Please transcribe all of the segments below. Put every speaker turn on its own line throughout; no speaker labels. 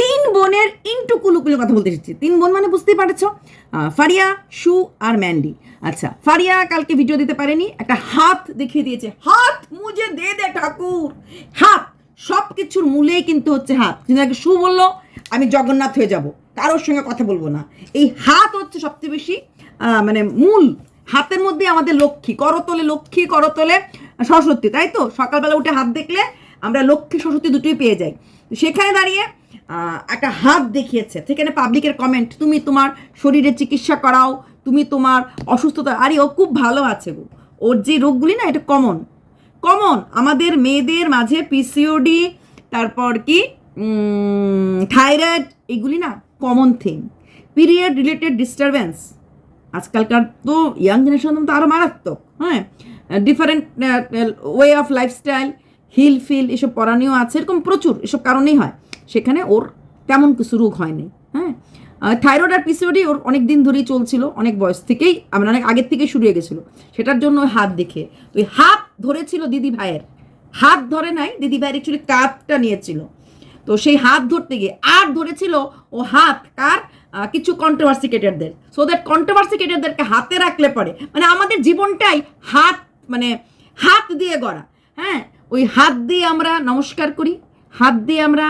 তিন বোনের ইন্টু কুলুকুলু কথা বলতে এসেছি। তিন বোন মানে বুঝতেই পারছ? ফারিয়া, শু আর ম্যান্ডি। আচ্ছা ফারিয়া কালকে ভিডিও দিতে পারেনি, একটা হাত দেখিয়ে দিয়েছে। হাত মুজে দে দে ঠাকুর। হাত সব কিছুর মূলেই কিন্তু হচ্ছে হাত। কিন্তু আগে শু বলল, আমি জগন্নাথ হয়ে যাব। কারোর সঙ্গে কথা বলব না। এই হাত হচ্ছে সবচেয়ে বেশি মানে মূল। হাতের মধ্যে আমাদের লক্ষ্মী। করতলে লক্ষ্মী, করতলে সরস্বতী, তাই তো? সকালবেলা উঠে হাত দেখলে আমরা লক্ষ্মী, সরস্বতী দুটোই পেয়ে যাই। সেখানে দাঁড়িয়ে একটা হাত দেখিয়েছে। সেখানে পাবলিকের কমেন্ট তুমি তোমার শরীরে চিকিৎসা করাও, তুমি তোমার অসুস্থতা আরে, ও খুব ভালো আছে গো। ওর যে রোগগুলি না, এটা কমন কমন আমাদের মেয়েদের মাঝে পিসিওডি তারপর কি থাইরয়েড এগুলি না common thing period related disturbance আজকালকার তো ইয়াং জেনারেশন তো আরও মারাত্মক হ্যাঁ? ডিফারেন্ট ওয়ে অফ লাইফস্টাইল হিল ফিল এসব পড়ানিও আছে, এরকম প্রচুর, এসব কারণেই হয়। সেখানে ওর তেমন কিছু রোগ হয়নি হ্যাঁ? থাইরয়েড আর পিসিওডি ওর অনেক দিন ধরেই চলছিল, অনেক বয়স থেকেই মানে অনেক আগের থেকেই শুরু হয়ে গেছিল। সেটার জন্য হাত দেখে, ওই হাত ধরেছিল দিদি ভাইয়ের, হাত ধরে নাই, দিদি ভাইয়ের অ্যাকচুয়ালি কাপটা নিয়েছিল। তো সেই হাত ধরতে গিয়ে, আর ধরেছিল ও হাত কার? কিছু কন্ট্রোভার্সি ক্রিয়েটারদের সো দ্যাট কন্ট্রোভার্সি ক্রিয়েটারদেরকে হাতে রাখলে পরে মানে আমাদের জীবনটাই হাত মানে হাত দিয়ে গড়া হ্যাঁ? ওই হাত দিয়ে আমরা নমস্কার করি, হাত দিয়ে আমরা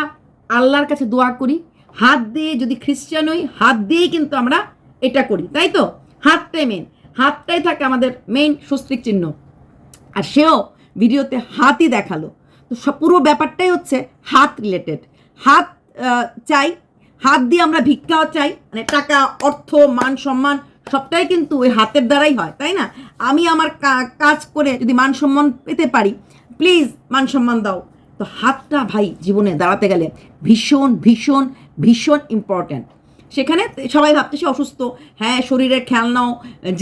আল্লাহর কাছে দোয়া করি, হাত দিয়ে যদি খ্রিস্টান হই, হাত দিয়েই কিন্তু আমরা এটা করি, তাই তো? হাতটাই মেন হাতটাই থাকে আমাদের মেইন স্বস্তিক চিহ্ন। আর সেও ভিডিওতে হাতই দেখাল। তো পুরো ব্যাপারটাই হচ্ছে হাত রিলেটেড হাত চাই, হাত দিয়ে আমরা ভিক্ষাও চাই মানে টাকা, অর্থ, মান, সম্মান, সবটাই কিন্তু ওই হাতের দ্বারাই হয়, তাই না? আমি আমার কাজ করে যদি মান সম্মান পেতে পারি প্লিজ মান সম্মান দাও। তো হাতটা ভাই জীবনে দাঁড়াতে গেলে ভীষণ ভীষণ ভীষণ ইম্পর্ট্যান্ট সেখানে সবাই ভাবতে সে অসুস্থ। হ্যাঁ শরীরের খেয়াল নাও,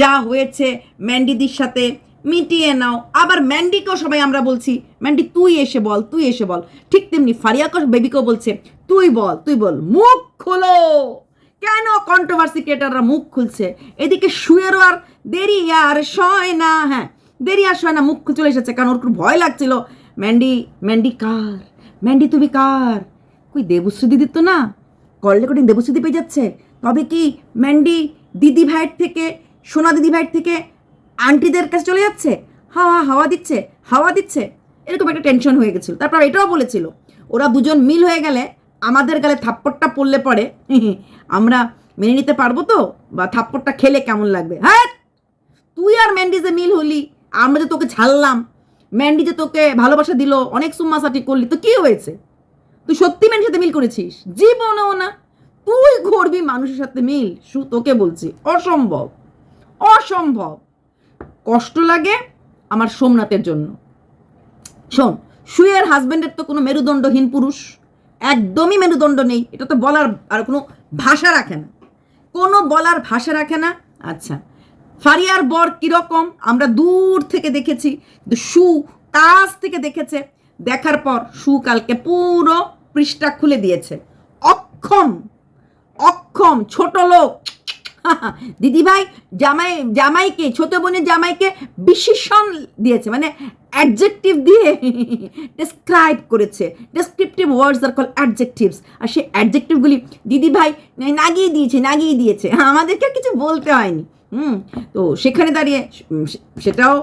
যা হয়েছে ম্যান্ডিদির সাথে মিটিয়ে নাও। আবার ম্যান্ডিকেও সবাই আমরা বলছি ম্যান্ডি তুই এসে বল, তুই এসে বল। ঠিক তেমনি ফারিয়াকে বেবিকেও বলছে, তুই বল তুই বল, মুখ খোলো। কেন কন্ট্রোভার্সি ক্রিয়েটাররা মুখ খুলছে? এদিকে শুয়েরও আর দেরি আর সয় না। হ্যাঁ দেরি আর সয় না, মুখ চলে এসেছে। কারণ ওর খুব ভয় লাগছিল। ম্যান্ডি ম্যান্ডি কার? ম্যান্ডি তুমি কার? কই দেবশ্রী দিদির তো না? কল রেকর্ডিং দেবশ্রী পেয়ে যাচ্ছে। তবে কি ম্যান্ডি দিদি ভাইয়ের থেকে, সোনা দিদি ভাইয়ের থেকে আন্টিদের কাছে চলে যাচ্ছে? হাওয়া হাওয়া দিচ্ছে হাওয়া দিচ্ছে। এরকম একটা টেনশন হয়ে গেছিল। তারপর এটাও বলেছিল, ওরা দুজন মিল হয়ে গেলে আমাদের গালে থাপ্পড়টা পড়লে পরে আমরা মেনে নিতে পারব তো? বা থাপ্পড়টা খেলে কেমন লাগবে? হ্যাঁ তুই আর ম্যান্ডি যে মিল হলি, আমরা যে তোকে ছাড়লাম ম্যান্ডি যে তোকে ভালোবাসা দিল, অনেক সুম্মাসাটি করলি, তো কি হয়েছে? তুই সত্যি ম্যান্ডির সাথে মিল করেছিস? জীবনেও না। তুই ঘুরবি মানুষের সাথে মিল, শু, তোকে বলছি। অসম্ভব। অসম্ভব। কষ্ট লাগে আমার সোমনাথের জন্য। শোন শুয়ের হাজব্যান্ডের তো কোনো মেরুদণ্ডহীন পুরুষ। একদমই মেরুদণ্ড নেই। এটা তো বলার আর কোনো ভাষা রাখে না। কোনো বলার ভাষা রাখে না। আচ্ছা। ফারিয়ার বর কীরকম? আমরা দূর থেকে দেখেছি। সু কাছ থেকে দেখেছে। দেখার পর সু কালকে পুরো পৃষ্ঠা খুলে দিয়েছে। অক্ষম অক্ষম, ছোট লোক। দিদিভাই, জামাই, জামাইকে, ছোট বোনের জামাইকে বিশেষণ দিয়েছে। মানে অ্যাডজেক্টিভ দিয়ে ডেসক্রাইব করেছে। ডেসক্রিপটিভ ওয়ার্ডস আর কল অ্যাডজেক্টিভস আর সেই অ্যাডজেক্টিভগুলি দিদিভাই নাগিয়ে দিয়েছে নাগিয়ে দিয়েছে। আমাদেরকে কিছু বলতে হয়নি। হুম, তো সেখানে দাঁড়িয়ে সেটাও,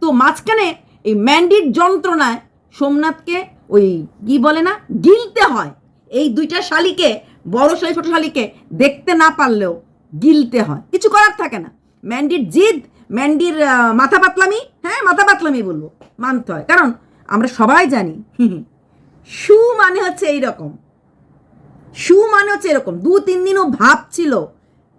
তো মাঝখানে এই ম্যান্ডির যন্ত্রণায় সোমনাথকে ওই কি বলে না, গিলতে হয়। এই দুইটা শালিকে, বড় শালি, ছোট শালিকে দেখতে না পারলেও গিলতে হয়। কিছু করার থাকে না। ম্যান্ডির জিদ, ম্যান্ডির মাথা পাতলামি হ্যাঁ মাথা পাতলামি বলব, মানতে হয়। কারণ আমরা সবাই জানি সু মানে হচ্ছে এই রকম সু মানে হচ্ছে এরকম। দু তিন দিনও ভাবছিল,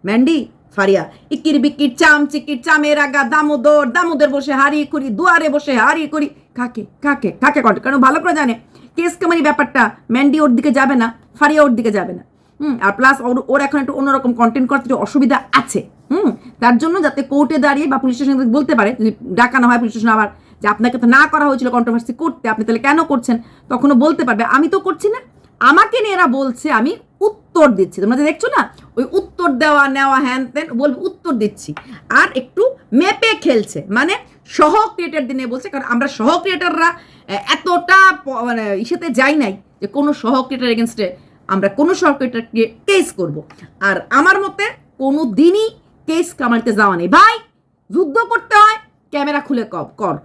ম্যান্ডি ফারিয়া, ইকির বিকির চাম চিকির চামের আগা দামোদর দামোদর বসে হারিয়ে করি, দুয়ারে বসে হারিয়ে করি। কাকে কাকে কাকে কন্টে কারণ ভালো করে জানে, কেস কামারি ব্যাপারটা ম্যান্ডি ওর দিকে যাবে না, ফারিয়া ওর দিকে যাবে না। হুম, আর প্লাস ওর ওর এখন একটু অন্যরকম কন্টেন্ট করতে একটু অসুবিধা আছে। হুম, তার জন্য যাতে কোর্টে দাঁড়িয়ে বা পুলিশ স্টেশনে বলতে পারে, যদি ডাকানো হয় পুলিশ স্টেশন আবার যে আপনাকে তো না করা হয়েছিল কন্ট্রোভার্সি করতে, আপনি তাহলে কেন করছেন? তখনও বলতে পারবে। আমি তো করছি না। আমাকে নিয়ে এরা বলছে, আমি উত্তর দিচ্ছি। তোমরা যে দেখছ না, ওই উত্তর দেওয়া, নেওয়া, হ্যান ত্যান বলবে উত্তর দিচ্ছি। আর একটু মেপে খেলছে মানে সহ ক্রিয়েটার দিনে বলছে, কারণ আমরা সহ ক্রিয়েটাররা এতটা মানে ইসেতে যাই নাই যে কোনো সহ ক্রিয়েটার এগেনস্টে আমরা কোনো সরকারটাকে কেস করব। আর আমার মতে কোনো দিনই কেস কামাইতে যাওয়া নেই। ভাই, যুদ্ধ করতে হয়, ক্যামেরা খুলে কর।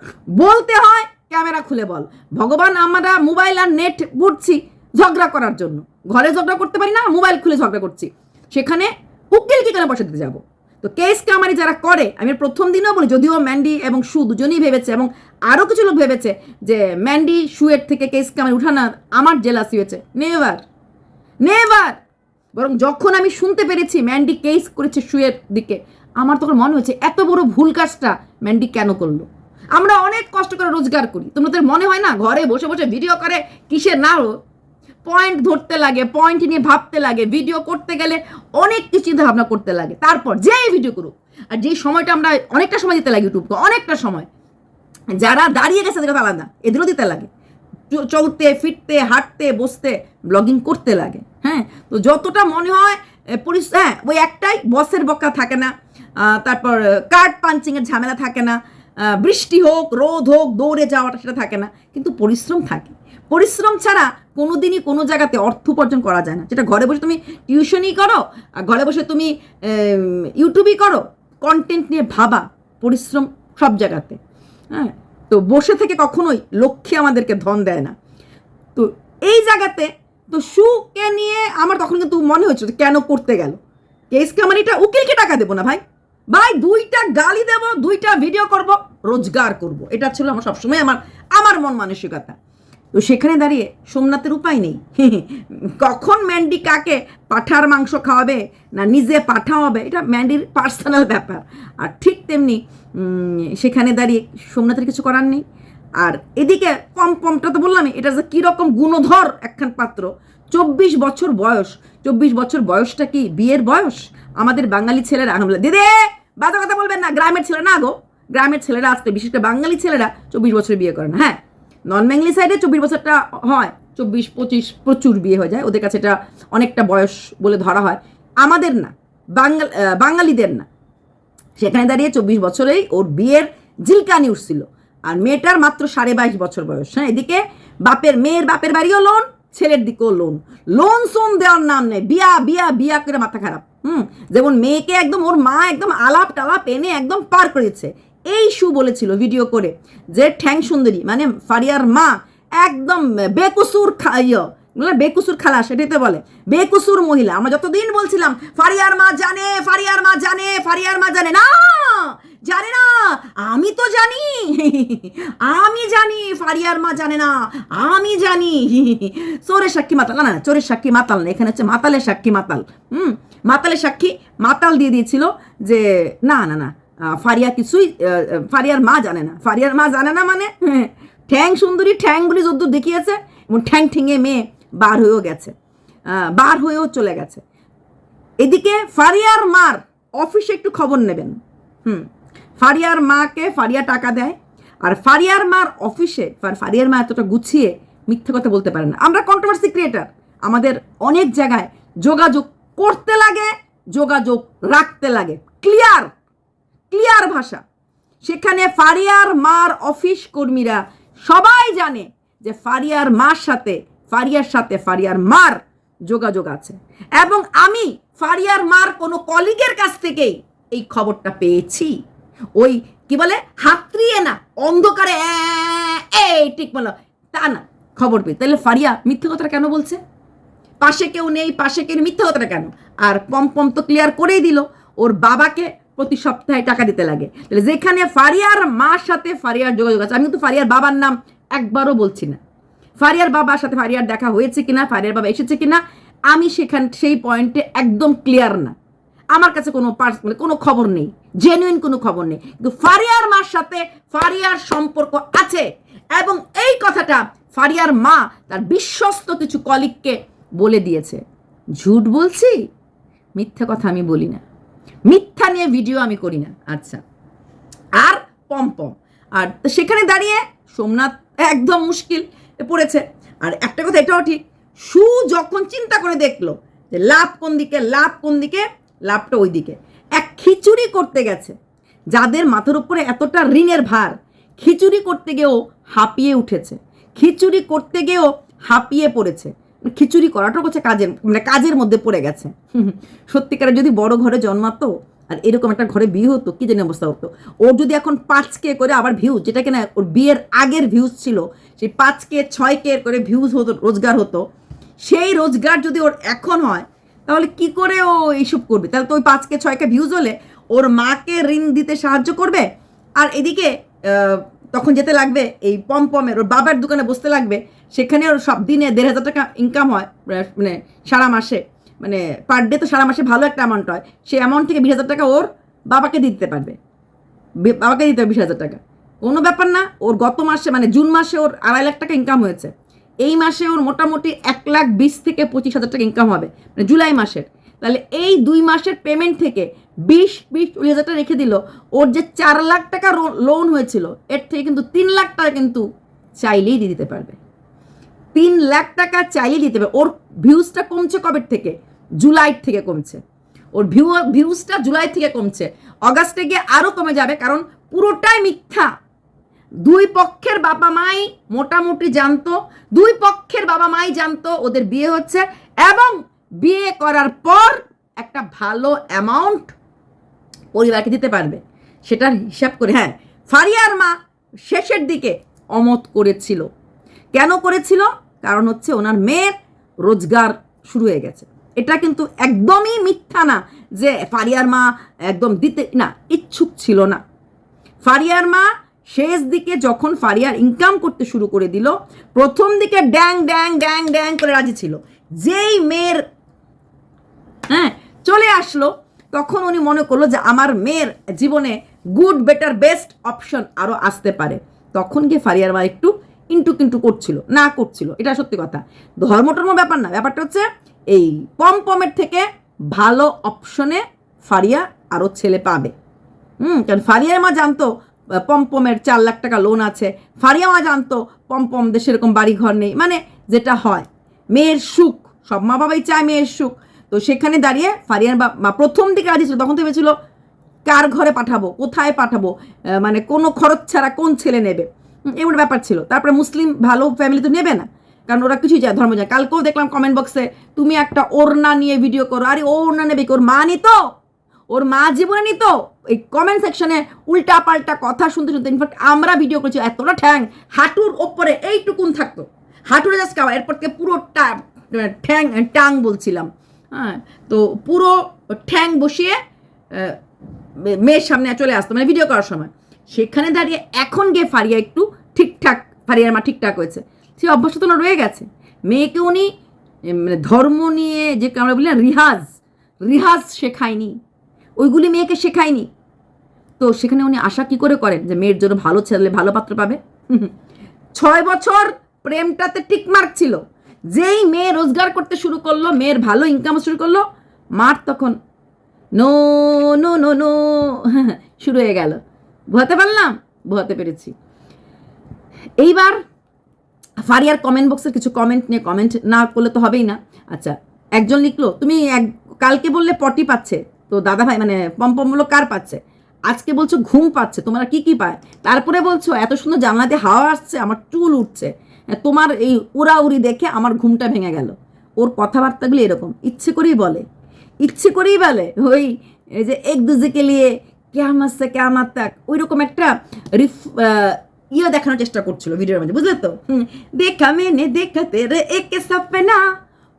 বলতে হয়, ক্যামেরা খুলে বল। ভগবান আমরা মোবাইল আর নেট ঘুরছি ঝগড়া করার জন্য। ঘরে ঝগড়া করতে পারি না, মোবাইল খুলে ঝগড়া করছি। সেখানে উকিল কি কেন পয়সা দিতে যাব। তো কেস কামারি যারা করে, আমি প্রথম দিনও বলি, যদিও ম্যান্ডি এবং সু দুজনেই ভেবেছে এবং আরও কিছু লোক ভেবেছে যে ম্যান্ডি সুয়ের থেকে কেস কামারি উঠানোর আমার জেলাসি হয়েছে নেভার। নেভার! বরং যখন আমি শুনতে পেরেছি ম্যান্ডি কেস করেছে শুয়ের দিকে, আমার তখন মনে হয়েছে, এত বড় ভুল কাজটা ম্যান্ডি কেন করল? আমরা অনেক কষ্ট করে রোজগার করি। তোমাদের মনে হয় না ঘরে বসে বসে ভিডিও করে, কিসের না পয়েন্ট ধরতে লাগে পয়েন্ট নিয়ে ভাবতে লাগে ভিডিও করতে গেলে অনেক কিছু চিন্তা ভাবনা করতে লাগে। তারপর যেই ভিডিও করুক, আর যেই সময়টা আমরা অনেকটা সময় দিতে লাগে ইউটিউবকে অনেকটা সময়। যারা দাঁড়িয়ে গেছে তাদের আলাদা, এদেরও দিতে লাগে। চলতে, ফিরতে, হাঁটতে, বসতে ব্লগিং করতে লাগে হ্যাঁ? তো যতটা মনে হয় পরিস- হ্যাঁ ওই একটাই বসের বকা থাকে না তারপর কার্ড পাঞ্চিংয়ের ঝামেলা থাকে না বৃষ্টি হোক, রোদ হোক, দৌড়ে যাওয়াটা সেটা থাকে না, কিন্তু পরিশ্রম থাকে। পরিশ্রম ছাড়া কোনোদিনই কোনো জায়গাতে অর্থ উপার্জন করা যায় না। যেটা ঘরে বসে তুমি টিউশনই করো, আর ঘরে বসে তুমি ইউটিউবই করো কন্টেন্ট নিয়ে ভাবা, পরিশ্রম সব জায়গাতে। হ্যাঁ? তো বসে থেকে কখনোই লক্ষ্যে আমাদেরকে ধন দেয় না। তো এই জায়গাতে, তো সুকে নিয়ে আমার তখন কিন্তু মনে হচ্ছে যে কেন করতে গেল? কেস কামারিটা উকিলকে টাকা দেবো না ভাই? ভাই, দুইটা গালি দেবো, দুইটা ভিডিও করব, রোজগার করব। এটা ছিল আমার সবসময় আমার আমার মন মানসিকতা। তো সেখানে দাঁড়িয়ে সোমনাথের উপায় নেই। কখন ম্যান্ডি কাকে পাঠার মাংস খাওয়াবে না নিজে পাঠা হবে এটা ম্যান্ডির পার্সোনাল ব্যাপার। আর ঠিক তেমনি সেখানে দাঁড়িয়ে সোমনাথের কিছু করার নেই। আর এদিকে পম পমটা তো বললাম এটা যে কীরকম গুণধর একখান পাত্র। চব্বিশ বছর বয়স চব্বিশ বছর বয়সটা কি বিয়ের বয়স? আমাদের বাঙালি ছেলেরা বলি, দিদে বাজে কথা বলবেন না গ্রামের ছেলে না গো। গ্রামের ছেলেরা আজকে বিশেষ করে বাঙালি ছেলেরা চব্বিশ বছর বিয়ে করে না হ্যাঁ। নন বেঙ্গলি সাইডে চব্বিশ বছরটা হয়, চব্বিশ, পঁচিশ প্রচুর বিয়ে হয়ে যায়। ওদের কাছে এটা অনেকটা বয়স বলে ধরা হয়। আমাদের না বাঙাল বাঙালিদের না। সেখানে দাঁড়িয়ে চব্বিশ বছরেই ওর বিয়ের জিলকানি উঠছিল আর মেয়েটার মাত্র সাড়ে বাইশ বছর বয়স। হ্যাঁ এদিকে বাপের, মেয়ের বাপের বাড়িও লোন ছেলের দিকেও লোন লোন সোন দেওয়ার নাম নেই। বিয়া বিয়া বিয়া করে মাথা খারাপ। হুম, যেমন মেয়েকে একদম ওর মা একদম আলাপ টালাপ এনে একদম পার করেছে। এই শু বলেছিল ভিডিও করে, যে ঠ্যাং সুন্দরী মানে ফারিয়ার মা একদম বেকসুর খাইয় বেকুসুর খালা সেটাই তো বলে, বেকুসুর মহিলা। আমরা যতদিন বলছিলাম, ফারিয়ার মা জানে, ফারিয়ার মা জানে, ফারিয়ার মা জানে, না জানে না, আমি তো জানি, আমি জানি, ফারিয়ার মা জানে না, আমি জানি, চোরের সাক্ষী মাতাল না না, চোরের সাক্ষী মাতাল না, এখানে হচ্ছে মাতালের সাক্ষী মাতাল, হুম, মাতালের সাক্ষী মাতাল দিয়ে দিয়েছিল যে, না না না ফারিয়া কিছুই ফারিয়ার মা জানে না। ফারিয়ার মা জানে না মানে ঠ্যাং সুন্দরী, ঠ্যাংগুলি যদ্দূর দেখিয়েছে, এবং ঠ্যাং ঠেঙে মেয়ে বার হয়েও গেছে বার হয়েও চলে গেছে। এদিকে ফারিয়ার মার অফিসে একটু খবর নেবেন। হুম, ফারিয়ার মাকে ফারিয়া টাকা দেয়, আর ফারিয়ার মার অফিসে, ফার- ফারিয়ার মা এতটা গুছিয়ে মিথ্যে কথা বলতে পারে না। আমরা কন্ট্রোভার্সি ক্রিয়েটার আমাদের অনেক জায়গায় যোগাযোগ করতে লাগে, যোগাযোগ রাখতে লাগে। ক্লিয়ার ক্লিয়ার ভাষা। সেখানে ফারিয়ার মার অফিস কর্মীরা সবাই জানে যে ফারিয়ার মার সাথে ফারিয়ার সাথে ফারিয়ার মার যোগাযোগ আছে। এবং আমি ফারিয়ার মার কোনো কলিগের কাছ থেকেই এই খবরটা পেয়েছি। ওই কি বলে হাতড়িয়ে না অন্ধকারে "অ্যাঁ, এই ঠিক বলো তা না খবর পেয়ে। তাহলে ফারিয়া মিথ্যে কথাটা কেন বলছে? পাশে কেউ নেই পাশে কেউ মিথ্যা কথাটা কেন? আর পম পম তো ক্লিয়ার করেই দিল। ওর বাবাকে প্রতি সপ্তাহে টাকা দিতে লাগে। তাহলে যেখানে ফারিয়ার মার সাথে ফারিয়ার যোগাযোগ আছে, আমি কিন্তু ফারিয়ার বাবার নাম একবারও বলছি না। ফারিয়ার বাবার সাথে ফারিয়ার দেখা হয়েছে কিনা, ফারিয়ার বাবা এসেছে কিনা, আমি সেখান, সেই পয়েন্টে একদম ক্লিয়ার না। আমার কাছে কোনো পার্স মানে কোনো খবর নেই জেনুইন কোনো খবর নেই। কিন্তু ফারিয়ার মার সাথে ফারিয়ার সম্পর্ক আছে এবং এই কথাটা ফারিয়ার মা তার বিশ্বস্ত কিছু কলিগকে বলে দিয়েছে। ঝুট বলছি? মিথ্যা কথা আমি বলি না। মিথ্যা নিয়ে ভিডিও আমি করি না। আচ্ছা। আর পম্পম আর সেখানে দাঁড়িয়ে সোমনাথ একদম মুশকিল পড়েছে। আর একটা কথা, এটাও ঠিক, সু যখন চিন্তা করে দেখল যে লাভ কোন দিকে লাভ কোন দিকে লাভটা ওই দিকে। এক খিচুড়ি করতে গেছে, যাদের মাথার উপরে এতটা ঋণের ভার, খিচুড়ি করতে গিয়েও হাঁপিয়ে উঠেছে। খিচুড়ি করতে গিয়েও হাঁপিয়ে পড়েছে। খিচুড়ি করাটা হচ্ছে কাজের মানে কাজের মধ্যে পড়ে গেছে। সত্যিকারে যদি বড় ঘরে জন্মাতো, আর এরকম একটা ঘরে বিয়ে হতো, কী জানি অবস্থা হতো। ওর যদি এখন পাঁচ কে করে আবার ভিউজ যেটা কিনা ওর বিয়ের আগের ভিউজ ছিল, সেই পাঁচ কে, ছয় কে করে ভিউজ হতো, রোজগার হতো, সেই রোজগার যদি ওর এখন হয়, তাহলে কি করে ও এইসব করবে? তাহলে তো ওই পাঁচ কে, ছয় কে ভিউজ হলে ওর মাকে ঋণ দিতে সাহায্য করবে, আর এদিকে তখন যেতে লাগবে এই পমপমের, ওর বাবার দোকানে বসতে লাগবে সেখানে ওর সব দিনে দেড় হাজার টাকা ইনকাম হয় মানে সারা মাসে। মানে পার ডে তো সারা মাসে ভালো একটা অ্যামাউন্ট হয়। সেই অ্যামাউন্ট থেকে বিশ হাজার টাকা ওর বাবাকে দিতে পারবে। বাবাকে দিতে হবে বিশ হাজার টাকা। কোনো ব্যাপার না, ওর গত মাসে মানে জুন মাসে ওর আড়াই লাখ টাকা ইনকাম হয়েছে। এই মাসে ওর মোটামুটি এক লাখ বিশ থেকে পঁচিশ হাজার টাকা ইনকাম হবে মানে জুলাই মাসের। তাহলে এই দুই মাসের পেমেন্ট থেকে বিশ বিশ, চল্লিশ হাজার টাকা রেখে দিল, ওর যে চার লাখ টাকা লোন হয়েছিল, এর থেকে কিন্তু তিন লাখ টাকা কিন্তু চাইলেই দিয়ে দিতে পারবে। তিন লাখ টাকা চাইলেই দিতে পারবে ওর ভিউজটা কমছে কবের থেকে? জুলাই থেকে কমছে। ওর ভিউ ভিউজটা জুলাই থেকে কমছে। অগাস্টে গিয়ে আরও কমে যাবে কারণ পুরোটাই মিথ্যা। দুই পক্ষের বাবা মাই মোটামুটি জানতো। দুই পক্ষের বাবা মাই জানতো ওদের বিয়ে হচ্ছে এবং বিয়ে করার পর একটা ভালো অ্যামাউন্ট পরিবারকে দিতে পারবে। সেটার হিসাব করে হ্যাঁ ফারিয়ার মা শেষের দিকে অমত করেছিল। কেন করেছিল? কারণ হচ্ছে ওনার মেয়ের রোজগার শুরু হয়ে গেছে। এটা কিন্তু একদমই মিথ্যা না যে ফারিয়ার মা একদম দিতে, না, ইচ্ছুক ছিল না। ফারিয়ার মা শেষ দিকে যখন ফারিয়ার ইনকাম করতে শুরু করে দিল, প্রথম দিকে ড্যাং ড্যাং ড্যাং ড্যাং করে রাজি ছিল। যেই মেয়ের হ্যাঁ চলে আসলো, তখন উনি মনে করল যে আমার মেয়ের জীবনে গুড বেটার বেস্ট অপশন আরও আসতে পারে। তখন গিয়ে ফারিয়ার মা একটু ইন্টু কিন্তু করছিল, না করছিল, এটা সত্যি কথা। ধর্ম টর্ম ব্যাপার না, ব্যাপারটা হচ্ছে এই পম পমের থেকে ভালো অপশনে ফারিয়া আরও ছেলে পাবে। হুম, কারণ ফারিয়ার মা জানতো পমপমের চার লাখ টাকা লোন আছে। ফারিয়া মা জানতো পমপমদের সেরকম বাড়ি ঘর নেই মানে যেটা হয়, মেয়ের সুখ, সব মা বাবাই চায় মেয়ের সুখ। তো সেখানে দাঁড়িয়ে ফারিয়ার মা প্রথম দিকে রাজি ছিল, তখন তো ভেবেছিল, কার ঘরে পাঠাবো, কোথায় পাঠাবো মানে কোনো খরচ ছাড়া কোন ছেলে নেবে? এমন ব্যাপার ছিল। তারপরে মুসলিম ভালো ফ্যামিলি তো নেবে না। কারণ ওরা কিছুই যায় ধর্ম যায় কালকেও দেখলাম কমেন্ট বক্সে তুমি একটা ওড়না নিয়ে ভিডিও করো। আরে, ও ওড়না নেবে কি? ওর মা নিত? ওর মা জীবনে নিত? এই কমেন্ট সেকশনে উল্টা পাল্টা কথা শুনতে শুনতে ইনফ্যাক্ট আমরা ভিডিও করেছি, এতটা ঠ্যাং। হাঁটুর ওপরে এইটুকুন থাকতো। হাঁটুরে জাস্ট কাবার এরপর থেকে পুরো ঠ্যাং টাং বলছিলাম। হ্যাঁ তো পুরো ঠ্যাং বসিয়ে মেয়ের সামনে চলে আসতো মানে ভিডিও করার সময়। সেখানে দাঁড়িয়ে এখন গিয়ে ফারিয়া একটু ঠিকঠাক, ফারিয়ার মা ঠিকঠাক হয়েছে। সে অভ্যাসটা তো রয়ে গেছে। মেয়েকে উনি মানে ধর্ম নিয়ে যে আমরা বলি না, রিহাজ রিহাজ শেখায়নি। ওইগুলি মেয়েকে শেখায়নি। তো সেখানে উনি আশা কি করে করেন? যে মেয়ের জন্য ভালো ছেলে, ভালো পাত্র পাবে। ছয় বছর প্রেমটাতে টিকমার্ক ছিল। যেই মেয়ে রোজগার করতে শুরু করল, মেয়ের ভালো ইনকাম শুরু করল, মার তখন নো নো নো নো, শুরু হয়ে গেল। ভোয়াতে পারলাম? ভোয়াতে পেরেছি। এইবার ফারিয়ার কমেন্ট বক্সের কিছু কমেন্ট নিয়ে কমেন্ট না করলে তো হবেই না। আচ্ছা একজন লিখলো, তুমি এক, কালকে বললে পটি পাচ্ছে। তো দাদা ভাই মানে পম্পম বলল কার পাচ্ছে? আজকে বলছো ঘুম পাচ্ছে, তোমার কি কি পায়? তারপরে বলছো, এত সুন্দর জানলাতে হাওয়া আসছে, আমার চুল উঠছে। তোমার এই উড়াউড়ি দেখে আমার ঘুমটা ভেঙে গেল। ওর কথাবার্তাগুলো এরকম। ইচ্ছে করেই বলে। ইচ্ছে করেই বলে, ওই, এই যে এক দুজেকে নিয়ে কেয়ামাত সে কেয়ামাত তাক। ওই রকম একটা রিফ ইয়ে দেখানোর চেষ্টা করছিল ভিডিওর মধ্যে, বুঝলে তো? দেখা মেনে দেখা তেরে একে সপনা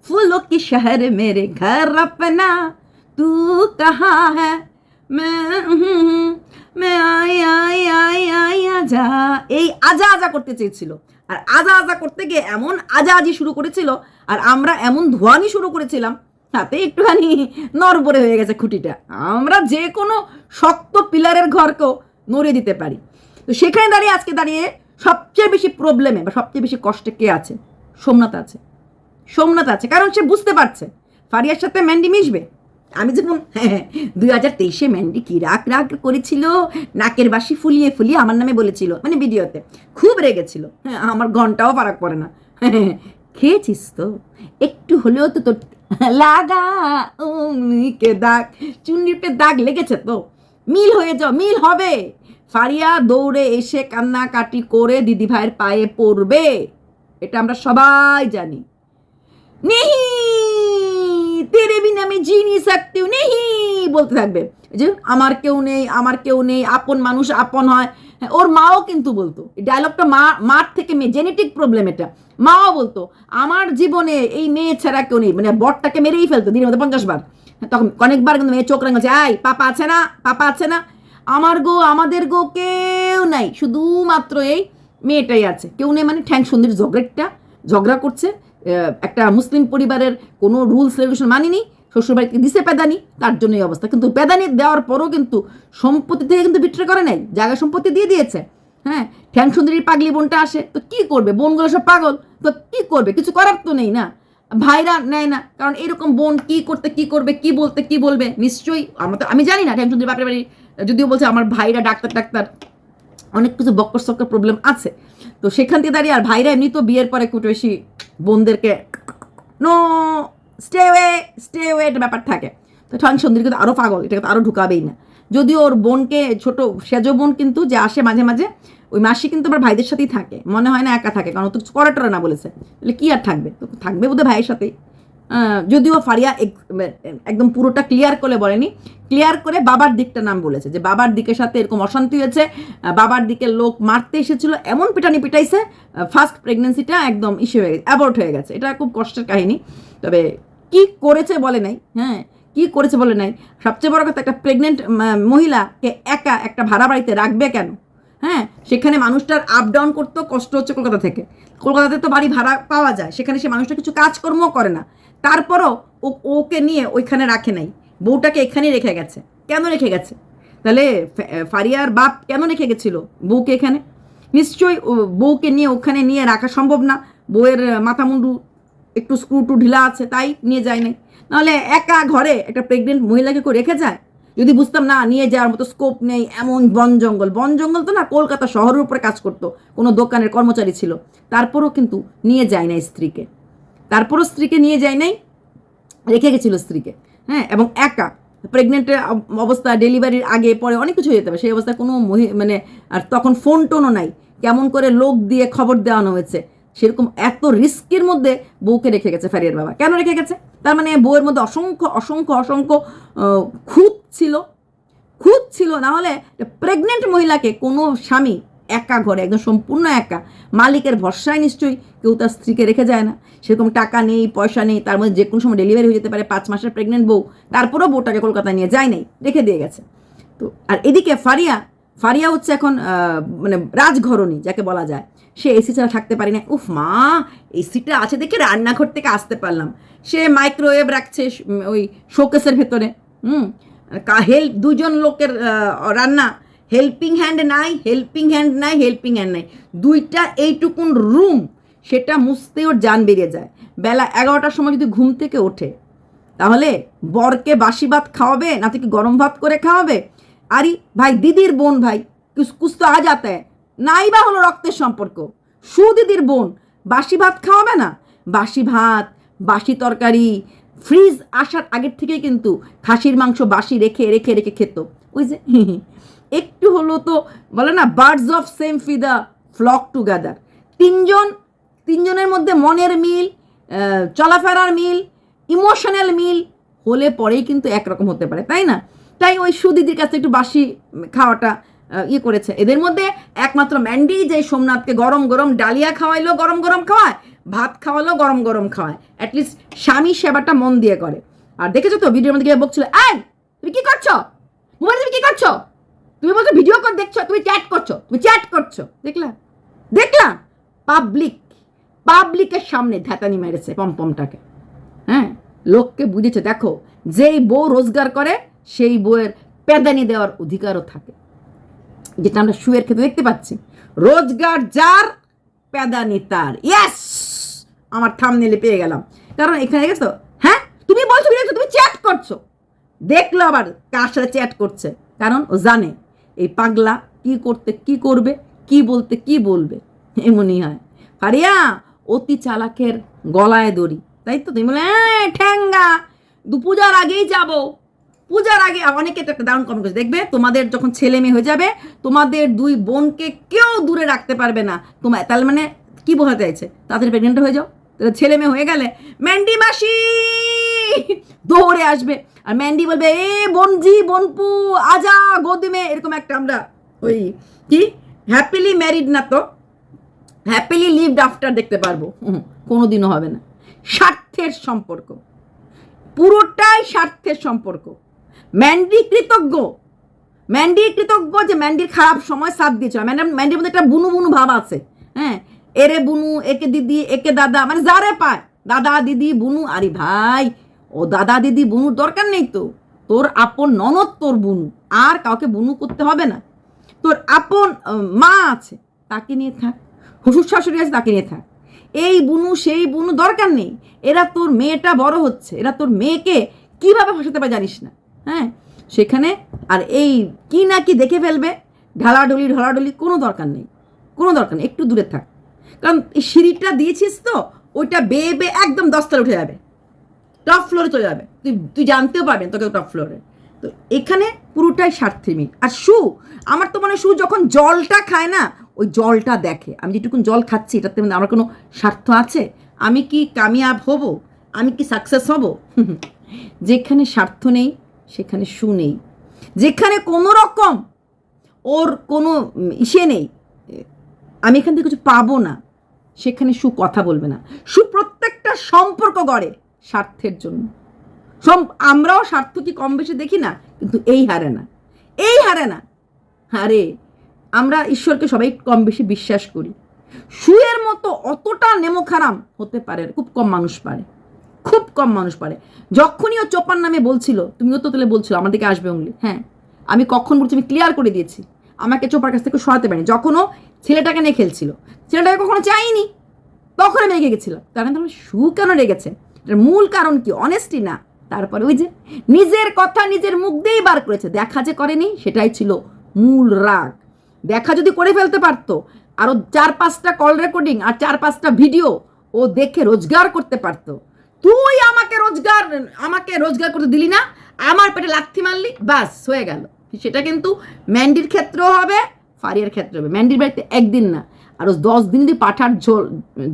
ফুলো কি শহর মেরে ঘর আপনা। তু কাহা হ্যাঁ এই আজা আজা করতে চেয়েছিল। আর আজা আজা করতে গিয়ে এমন আজা আজি শুরু করেছিল, আর আমরা এমন ধোয়ানি শুরু করেছিলাম তাতে একটুখানি নরবরে হয়ে গেছে খুঁটিটা। আমরা যে কোনো শক্ত পিলারের ঘরকেও নড়ে দিতে পারি। তো সেখানে দাঁড়িয়ে আজকে দাঁড়িয়ে সবচেয়ে বেশি প্রবলেমে বা সবচেয়ে বেশি কষ্টে কে আছে? সোমনাথ আছে। সোমনাথ আছে কারণ সে বুঝতে পারছে। ফারিয়ার সাথে ম্যান্ডি মিশবে? আমি যেমন হ্যাঁ দুই হাজার তেইশে ম্যান্ডি কি রাগ রাগ করেছিল নাকের বাসি ফুলিয়ে ফুলিয়ে আমার নামে বলেছিল মানে ভিডিওতে। খুব রেগেছিল। হ্যাঁ আমার ঘন্টাও ফারাক পড়ে না। হ্যাঁ, খেয়েছিস তো? একটু হলেও তো তোর লাগা উমিকে দাগ। চুন্নিতে দাগ লেগেছে তো। মিল হয়ে যাও, মিল হবে। ফারিয়া দৌড়ে এসে কান্নাকাটি করে দিদিভাইয়ের পায়ে পড়বে। এটা আমরা সবাই জানি। নেহি! তেরে বিনা আমি জি নি সকতি হুঁ, নেহি বলতে থাকবে। যে আমার কেউ নেই আমার কেউ নেই আপন মানুষ আপন হয়। হ্যাঁ, ওর মাও কিন্তু বলতো। এই ডায়লগটা মা মার থেকে মেয়ে জেনেটিক প্রবলেম এটা। মাও বলতো আমার জীবনে এই মেয়ে ছাড়া কেউ নেই। মানে বরটাকে মেরেই ফেলতো দিনের মধ্যে পঞ্চাশ বার। হ্যাঁ, তখন অনেকবার কিন্তু মেয়ে চোখ রাঙাচ্ছে আই পাপা আছে না পাপা আছে না। আমার গো আমাদের গো কেউ নাই। শুধুমাত্র এই মেয়েটাই আছে। কেউ নেই মানে ঠ্যাং সুন্দর ঝগড়াটা ঝগড়া করছে। একটা মুসলিম পরিবারের কোনো রুলস, রেগুলেশন মানিনি, শ্বশুরবাড়িতে দিছে পেদানি, তার জন্য এই অবস্থা। কিন্তু পেদানি দেওয়ার পরও কিন্তু সম্পত্তি থেকে কিন্তু বিট্রে করে নাই, জায়গা সম্পত্তি দিয়ে দিয়েছে। হ্যাঁ ঠ্যাং সুন্দরীর পাগলি বোনটা আসে, তো কি করবে? বোনগুলো সব পাগল, তো কি করবে? কিছু করার তো নেই না। ভাইরা নেয় না, কারণ এরকম বোন কি করতে, কি করবে, কি বলতে, কি বলবে? নিশ্চয়ই, আমরা তো আমি জানি না, ঠ্যাং সুন্দরী বাপের বাড়ি, যদিও বলছে আমার ভাইরা ডাক্তার ডাক্তার। অনেক কিছু বক্কর সক্কর প্রবলেম আছে। তো সেখান থেকে দাঁড়িয়ে আর ভাইরা এমনি তো বিয়ের পরে একটু বেশি বোনদেরকে no stay way stay way একটা ব্যাপার থাকে তো ঠান সুন্দরী কিন্তু আরও পাগল এটাকে তো আরও ঢুকাবেই না যদিও ওর বোনকে ছোট সেজ বোন কিন্তু যে আসে মাঝে মাঝে ওই মাসি কিন্তু আমার ভাইদের সাথেই থাকে মনে হয় না একা থাকে কারণ তো কিছু টরে না বলেছে তাহলে কি আর থাকবে তো থাকবে বোধহয় ভাইয়ের সাথেই যদিও ফারিয়া একদম পুরোটা ক্লিয়ার করে বলেনি। ক্লিয়ার করে বাবার দিকটা নাম বলেছে, যে বাবার দিকের সাথে এরকম অশান্তি হয়েছে বাবার দিকে লোক মারতে এসেছিল, এমন পিটানি পিটাইছে ফার্স্ট প্রেগনেন্সিটা একদম ইস্যু হয়ে গেছে অ্যাবর্ট হয়ে গেছে। এটা খুব কষ্টের কাহিনী। তবে কি করেছে বলে নাই হ্যাঁ কি করেছে বলে নাই? সবচেয়ে বড় কথা, একটা প্রেগনেন্ট মহিলাকে একা একটা ভাড়া বাড়িতে রাখবে কেন? হ্যাঁ সেখানে মানুষটার আপ ডাউন করতেও কষ্ট হচ্ছে কলকাতা থেকে। কলকাতাতে তো বাড়ি ভাড়া পাওয়া যায়, সেখানে সে মানুষটা কিছু কাজকর্মও করে না। তারপরও ও, ওকে নিয়ে ওইখানে রাখে নাই। বউটাকে এখানেই রেখে গেছে। কেন রেখে গেছে? তাহলে ফারিয়ার বাপ কেন রেখে গেছিল বউকে এখানে? নিশ্চয়ই বউকে নিয়ে ওখানে নিয়ে রাখা সম্ভব না। বউয়ের মাথা মুন্ডু একটু স্ক্রু টু ঢিলা আছে, তাই নিয়ে যায় নাই। নাহলে একা ঘরে একটা প্রেগনেন্ট মহিলাকে কেউ রেখে যায়? যদি বুঝতাম, না, নিয়ে যাওয়ার মতো স্কোপ নেই, এমন বন জঙ্গল। বন জঙ্গল তো না, কলকাতা শহরের উপরে কাজ করতো। কোনো দোকানের কর্মচারী ছিল। তারপরও কিন্তু নিয়ে যায় না স্ত্রীকে। তারপরও স্ত্রীকে নিয়ে যায় নাই, রেখে গেছিল স্ত্রীকে হ্যাঁ এবং একা প্রেগনেন্টের অবস্থা ডেলিভারির আগে, পরে অনেক কিছু হয়ে যেতে পারে, সেই অবস্থায় কোনো মানে আর তখন ফোন টোনও নাই, কেমন করে লোক দিয়ে খবর দেওয়ানো হয়েছে, সেরকম এত রিস্কের মধ্যে বউকে রেখে গেছে ফ্যারিয়ার বাবা। কেন রেখে গেছে? তার মানে বউয়ের মধ্যে অসংখ্য অসংখ্য অসংখ্য খুঁত ছিল খুঁত ছিল, না হলে প্রেগনেন্ট মহিলাকে কোনো স্বামী একা ঘরে, একদম সম্পূর্ণ একা, মালিকের ভরসায় নিশ্চয়ই কেউ তার স্ত্রীকে রেখে যায় না। সেরকম টাকা নেই, পয়সা নেই, তার মধ্যে যে কোনো সময় ডেলিভারি হয়ে যেতে পারে, পাঁচ মাসের প্রেগনেন্ট বউ, তারপরেও বউটাকে কলকাতায় নিয়ে যায় নাই, রেখে দিয়ে গেছে। তো, আর এদিকে ফারিয়া ফারিয়া হচ্ছে এখন মানে রাজঘরণী, যাকে বলা যায়। সে এসি ছাড়া থাকতে পারি না। উফ মা এসিটা আছে দেখে রান্নাঘর থেকে আসতে পারলাম। সে মাইক্রোওয়েভ রাখছে ওই শোকেসের ভেতরে, হুম? হেল্প দুজন লোকের রান্না। হেল্পিং হ্যান্ড নাই হেল্পিং হ্যান্ড নাই হেল্পিং হ্যান্ড নাই। দুইটা এইটুকুন রুম সেটা মুছতে ওর যান বেরিয়ে যায়। বেলা এগারোটার সময় যদি ঘুম থেকে ওঠে, তাহলে বরকে বাসি ভাত খাওয়াবে নাকি কি গরম ভাত করে খাওয়াবে। আরে ভাই, দিদির বোন ভাই কুছ তো আ যাতা হ্যায় নাই বা হলো রক্তের সম্পর্ক। সুদিদির বোন, বাসি ভাত খাওয়াবে না। বাসি ভাত, বাসি তরকারি, ফ্রিজ আসার আগের থেকেই কিন্তু খাসির মাংস বাসি রেখে রেখে রেখে খেত। ওই যে, একটু হলো তো বলে না birds of same feather flock together তিনজন তিনজনের মধ্যে মনের মিল চলাফেরার মিল ইমোশনাল মিল হলে পরেই কিন্তু একরকম হতে পারে, তাই না? তাই ওই সুদিদির কাছে একটু বাসি খাওয়াটা ইয়ে করেছে। এদের মধ্যে একমাত্র ম্যান্ডি, যে সোমনাথকে গরম গরম ডালিয়া খাওয়াইলো, গরম গরম খাওয়ায়, ভাত খাওয়ালো, গরম গরম খাওয়ায়। অ্যাটলিস্ট স্বামী সেবাটা মন দিয়ে করে। আর দেখেছ তো, ভিডিওর মধ্যে গিয়ে বকছিল এই, তুমি কি করছ? মোবাইলে তুমি কি করছ? তুমি বলছো ভিডিও কল দেখছ, তুমি চ্যাট করছ, তুমি চ্যাট করছ। দেখলা দেখলা পাবলিক পাবলিকের সামনে ধ্যাতানি মেরেছে পমপমটাকে। হ্যাঁ? লোককে বুঝেছে, দেখো, যেই বউ রোজগার করে, সেই বউয়ের পেদানি দেওয়ার অধিকারও থাকে। যেটা আমরা শুয়ের ক্ষেত্রে দেখতে পাচ্ছি। রোজগার যার পেদানি তার। ইয়েস আমার থামনেলে পেয়ে গেলাম। কারণ এখানে গেছো হ্যাঁ? তুমি বলছো তুমি চ্যাট করছ। দেখল আবার কার সাথে চ্যাট করছে। কারণ ও জানে এই পাগলা কি করতে, কি করবে, কি বলতে, কি বলবে। এমনই হয়। ফারিয়া অতি চালাকের গলায় দড়ি। তাই তো? তুমি বলে "এই, ঠ্যাঙ্গা দু পূজার আগেই যাব। পূজার আগে অনেকে তো একটা দারুণ কমেন্ট করছে। দেখবে তোমাদের যখন ছেলে মেয়ে হয়ে যাবে তোমাদের দুই বোনকে কেউ দূরে রাখতে পারবে না। তোমার তাহলে মানে কি বোঝাতে চাইছে? তাদের প্রেগনেন্ট হয়ে যাও। তাহলে ছেলে মেয়ে হয়ে গেলে ম্যান্ডি মাসি দৌড়ে আসবে। আর ম্যান্ডি বলবে এ বনজি বনপু আজা গদিমে। এরকম একটা আমরা ওই কি? হ্যাপিলি ম্যারিড না তো? হ্যাপিলি লিভড আফটার দেখতে পারব। হুম, কোনোদিনও হবে না। স্বার্থের সম্পর্ক। পুরোটাই স্বার্থের সম্পর্ক। ম্যান্ডি কৃতজ্ঞ। ম্যান্ডি কৃতজ্ঞ যে ম্যান্ডির খারাপ সময় সাথ দিয়েছে। ম্যান্ডি ম্যান্ডির মধ্যে একটা বুনু বুনু ভাব আছে। হ্যাঁ এরে বুনু একে দিদি একে দাদা মানে যারে পায়। দাদা দিদি বুনু আরে ভাই ও দাদা দিদি বুনুর দরকার নেই তো। তোর আপন ননদ তোর বুনু। আর কাউকে বুনু করতে হবে না। তোর আপন মা আছে। তাকে নিয়ে থাক। শ্বশুর শাশুড়ি আছে, তাকে নিয়ে থাক। এই বুনু, সেই বুনু, দরকার নেই। এরা তোর মেয়েটা বড় হচ্ছে। এরা তোর মেয়েকে কীভাবে ফাঁসাতে পারে জানিস না? হ্যাঁ? সেখানে আর এই কি না কি দেখে ফেলবে, ঢালাঢুলি, ঢলাঢুলি, কোনো দরকার নেই। কোনো দরকার নেই, একটু দূরে থাক। কারণ এই সিঁড়িটা দিয়েছিস তো, ওইটা বেয়ে বেয়ে একদম দশতলা উঠে যাবে। টপ ফ্লোরে চলে যাবে। তুই তুই জানতেও পারবেন তোকে টপ ফ্লোরে। তো এখানে পুরোটাই স্বার্থে মিল আর শু, আমার তো মনে শু যখন জলটা খায় না ওই জলটা দেখে। আমি যেটুকুন জল খাচ্ছি, এটাতে মানে আমার কোনো স্বার্থ আছে? আমি কি কামিয়াব হব? আমি কি সাকসেস হব? যেখানে স্বার্থ নেই, সেখানে সু নেই। যেখানে কোনো রকম ওর কোনো ইসে নেই, আমি এখান থেকে কিছু পাবো না। সেখানে সু কথা বলবে না। সু প্রত্যেকটা সম্পর্ক গড়ে স্বার্থের জন্য। সম, আমরাও স্বার্থ কি কম বেশি দেখি না, কিন্তু এই হারে না। এই হারে না। আরে আমরা ঈশ্বরকে সবাই কম বেশি বিশ্বাস করি। সুয়ের মতো অতটা নেমো খারাম হতে পারে, খুব কম মানুষ পারে, খুব কম মানুষ পারে। যখনই ও চোপার নামে বলছিল, তুমিও তো তাহলে বলছিল, আমার দিকে আসবে উংলি হ্যাঁ আমি কখন বলছি, আমি ক্লিয়ার করে দিয়েছি, আমাকে চোপার কাছ থেকে সরাতে পারিনি। যখন ও ছেলেটাকে নিয়ে খেলছিল, ছেলেটাকে কখনো চাইনি তখন আমি রেগে গেছিলাম। তার মানে তাহলে সু কেন রেগেছে? এটার মূল কারণ কি? অনেস্টি না? তারপরে ওই যে নিজের কথা নিজের মুখ দিয়েই বার করেছে, দেখা যে করেনি, সেটাই ছিল মূল রাগ। দেখা যদি করে ফেলতে পারতো আরও চার পাঁচটা কল রেকর্ডিং আর চার পাঁচটা ভিডিও ও দেখে রোজগার করতে পারতো। তুই আমাকে রোজগার আমাকে রোজগার করতে দিলি না, আমার পেটে লাথি মারলি, বাস, হয়ে গেল। সেটা কিন্তু ম্যান্ডির ক্ষেত্রেও হবে ফারিয়ার ক্ষেত্রে হবে। ম্যান্ডির বাড়িতে একদিন না, আর দশ দিন যদি পাঠার ঝোল,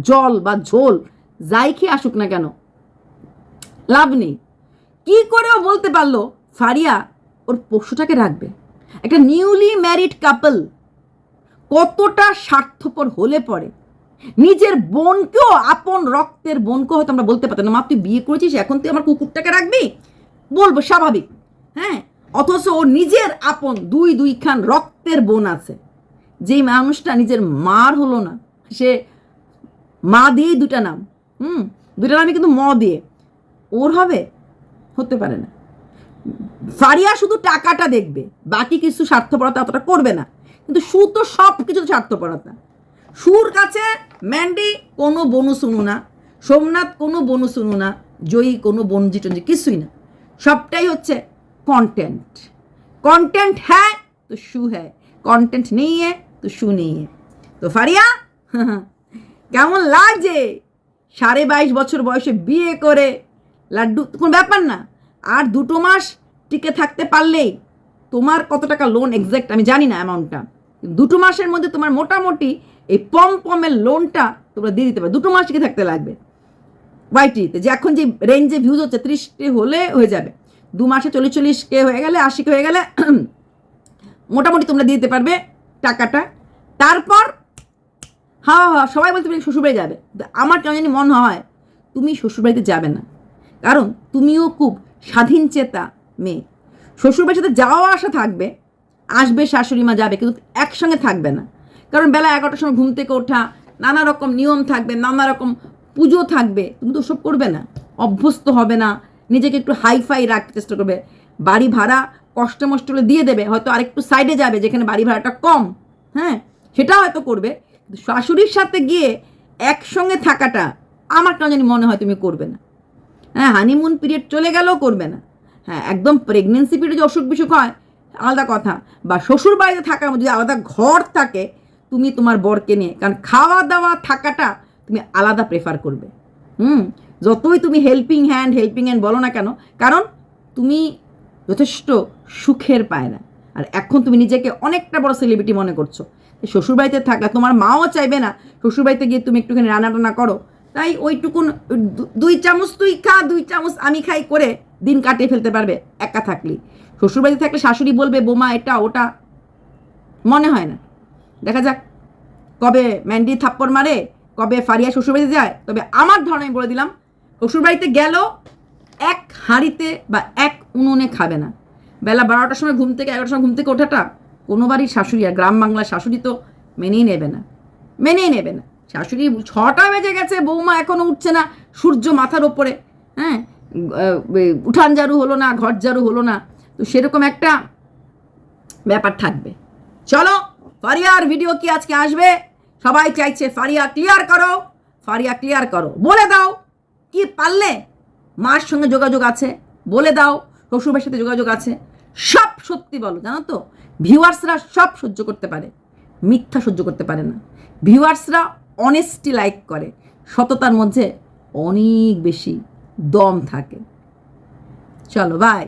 জল বা ঝোল যাই খেয়ে আসুক না কেন, লাভ নেই। কি করে ও বলতে পারল, ফারিয়া, ওর পশুটাকে রাখবে। একটা নিউলি ম্যারিড কাপল কতটা স্বার্থপর হলে পরে? নিজের বোনকেও আপন রক্তের বোনকেও হয়তো আমরা বলতে পারতাম না, মা, তুই বিয়ে করেছিস, এখন তুই আমার কুকুরটাকে রাখবি? বলব, স্বাভাবিক হ্যাঁ? অথচ ও নিজের আপন দুই দুই খান রক্তের বোন আছে। যেই মানুষটা নিজের মার হলো না, সে মা দিয়েই দুটা নাম, হুম? দুটা নামই কিন্তু ম দিয়ে। ওর হবে? হতে পারে না। ফারিয়া শুধু টাকাটা দেখবে, বাকি কিছু স্বার্থপরতা অতটা করবে না। কিন্তু সু তো সব কিছু স্বার্থপরতা। সুর কাছে ম্যান্ডি কোনো বনু শুনু না, সোমনাথ কোনো বনু শুনু না, জয়ী কোনো বনজি টঞ্জি কিছুই না। সবটাই হচ্ছে কন্টেন্ট কন্টেন্ট হ্যাঁ তো শু হ্যাঁ কন্টেন্ট নেই তো শু নেই তো ফারিয়া, কেমন লাগছে? সাড়ে বাইশ বছর বয়সে বিয়ে করে, লাড্ডু, কোনো ব্যাপার না। আর দুটো মাস টিকে থাকতে পারলেই তোমার কত টাকা লোন এক্স্যাক্ট আমি জানি না অ্যামাউন্টটা দুটো মাসের মধ্যে তোমার মোটামুটি এই পম পমের লোনটা তোমরা দিয়ে দিতে পারবে দুটো মাস টিকে থাকতে লাগবে? ওয়াইটিতে যে এখন যে রেঞ্জে ভিউজ হচ্ছে, ত্রিশটি হলে হয়ে যাবে। দু মাসে চল্লিশ চল্লিশ কে হয়ে গেলে আশি কে হয়ে গেলে, মোটামুটি তোমরা দিয়ে দিতে পারবে টাকাটা। তারপর হ্যাঁ হ্যাঁ সবাই বলতে পারে শ্বশুরবাড়ি যাবে। আমার কেন জানি মনে হয়, তুমি শ্বশুরবাড়িতে যাবে না। কারণ তুমিও খুব স্বাধীন চেতা মেয়ে। শ্বশুরবাড়ির সাথে যাওয়া আসা থাকবে আসবে, শাশুড়ি মা যাবে, কিন্তু একসঙ্গে থাকবে না। কারণ বেলা এগারোটার সময় ঘুম থেকে ওঠা, নানা রকম নিয়ম থাকবে, নানা রকম পুজো থাকবে তুমি তো সব করবে না। অভ্যস্ত হবে না, নিজেকে একটু হাইফাই রাখতে চেষ্টা করবে। বাড়ি ভাড়া কষ্ট মষ্ট হলে দিয়ে দেবে, হয়তো আরেকটু সাইডে যাবে, যেখানে বাড়ি ভাড়াটা কম। হ্যাঁ সেটা হয়তো করবে। শাশুড়ির সাথে গিয়ে একসঙ্গে থাকাটা আমার কেন জানি মনে হয় তুমি করবে না। হ্যাঁ হানিমুন পিরিয়ড চলে গেলেও করবে না। হ্যাঁ একদম প্রেগনেন্সি পিরিয়ডে যে অসুখ বিসুখ হয় আলাদা কথা। বা শ্বশুর বাড়িতে থাকার মধ্যে যদি আলাদা ঘর থাকে, তুমি তোমার বরকে নিয়ে, কারণ খাওয়া দাওয়া থাকাটা তুমি আলাদা প্রেফার করবে। হুম? যতই তুমি হেল্পিং হ্যান্ড হেল্পিং হ্যান্ড বলো না কেন, কারণ তুমি যথেষ্ট সুখের পায় না আর এখন তুমি নিজেকে অনেকটা বড় সেলিব্রিটি মনে করছ। শ্বশুরবাড়িতে থাকলে তোমার মাও চাইবে না শ্বশুরবাড়িতে গিয়ে তুমি একটুখানি রান্না টান্না করো। তাই ওইটুকুন দুই চামচ তুই খা, দুই চামচ আমি খাই করে দিন কাটিয়ে ফেলতে পারবে একা থাকলি শ্বশুরবাড়িতে থাকলে শাশুড়ি বলবে, বোমা, এটা, ওটা। মনে হয় না। দেখা যাক কবে ম্যান্ডি থাপ্পড় মারে, কবে ফারিয়া শ্বশুরবাড়িতে যায়। তবে আমার ধারণা আমি বলে দিলাম, শ্বশুরবাড়িতে গেল এক হাঁড়িতে বা এক উনুনে খাবে না। বেলা বারোটার সময় ঘুম থেকে, এগারোটার সময় ঘুম থেকে ওঠাটা কোনো বাড়ির শাশুড়ি, আর গ্রাম বাংলার শাশুড়ি তো মেনেই নেবে না। মেনেই নেবে না। শাশুড়ি ছটা বেজে গেছে, বৌমা এখনও উঠছে না। সূর্য মাথার ওপরে হ্যাঁ? উঠান ঝাড়ু হলো না ঘর ঝাড়ু হলো না। তো সেরকম একটা ব্যাপার থাকবে। চলো, ফারিয়ার ভিডিও কি আজকে আসবে? সবাই চাইছে ফারিয়া ক্লিয়ার করো, ফারিয়া ক্লিয়ার করো। বলে দাও, কি পারলে? মার সঙ্গে যোগাযোগ আছে, বলে দাও শ্বশুরের সাথে যোগাযোগ আছে। সব সত্যি বলো, জানো তো? ভিউয়ার্সরা সব সহ্য করতে পারে, মিথ্যা সহ্য করতে পারে না। ভিউয়ার্সরা অনেস্টি লাইক করে, সততার মধ্যে অনেক বেশি দম থাকে। চলো বাই